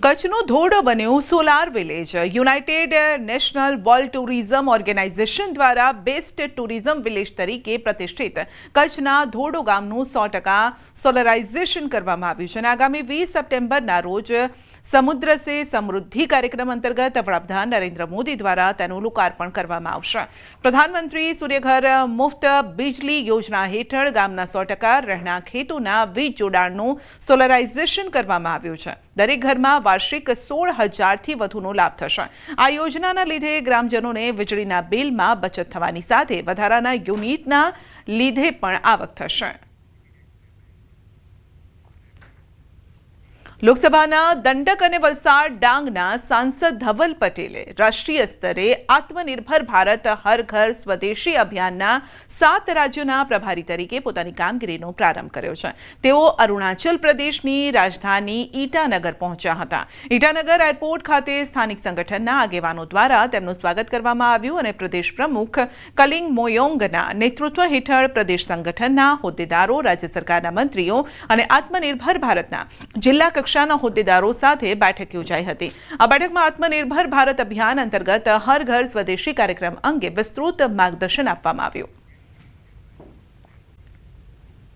કચ્છનો ધોરડો બન્યું solar village. United National World Tourism Organization દ્વારા બેસ્ટ ટુરિઝમ વિલેજ તરીકે પ્રતિષ્ઠિત કચ્છના ધોરડો ગામનું સો ટકા સોલરાઇઝેશન કરવામાં આવ્યું છે અને આગામી વીસ સપ્ટેમ્બરના રોજ સમુદ્ર સે સમૃદ્ધિ કાર્યક્રમ અંતર્ગત વડાપ્રધાન નરેન્દ્ર મોદી દ્વારા તેનું લોકાર્પણ કરવામાં આવશે. પ્રધાનમંત્રી સૂર્યઘર મુફ્ત બિજલી યોજના હેઠળ ગામના સો ટકા રહેણાંક હેતુના વીજ જોડાણનું સોલરાઇઝેશન કરવામાં આવ્યું છે. દરેક ઘરમાં વાર્ષિક સોળ હજારથી વધુનો લાભ થશે. આ યોજનાના લીધે ગ્રામજનોને વીજળીના બિલમાં બચત થવાની સાથે વધારાના યુનિટના લીધે પણ આવક થશે. લોકસભાના દંડક અને વલસાડ ડાંગના સાંસદ ધવલ પટેલે રાષ્ટ્રીય સ્તરે આત્મનિર્ભર ભારત હર ઘર સ્વદેશી અભિયાનના સાત રાજ્યોના પ્રભારી તરીકે પોતાની કામગીરીનો પ્રારંભ કર્યો છે. તેઓ અરુણાચલ પ્રદેશની રાજધાની ઈટાનગર પહોંચ્યા હતા. ઈટાનગર એરપોર્ટ ખાતે સ્થાનિક સંગઠનના આગેવાનો દ્વારા તેમનું સ્વાગત કરવામાં આવ્યું અને પ્રદેશ પ્રમુખ કલિંગ મોયોંગના નેતૃત્વ હેઠળ પ્રદેશ સંગઠનના હોદ્દેદારો, રાજ્ય સરકારના મંત્રીઓ અને આત્મનિર્ભર ભારતના જિલ્લા કક્ષાના હોદ્દેદારો સાથે બેઠક યોજાઈ હતી. આ બેઠકમાં આત્મનિર્ભર ભારત અભિયાન અંતર્ગત હર ઘર સ્વદેશી કાર્યક્રમ અંગે વિસ્તૃત માર્ગદર્શન આપવામાં આવ્યું.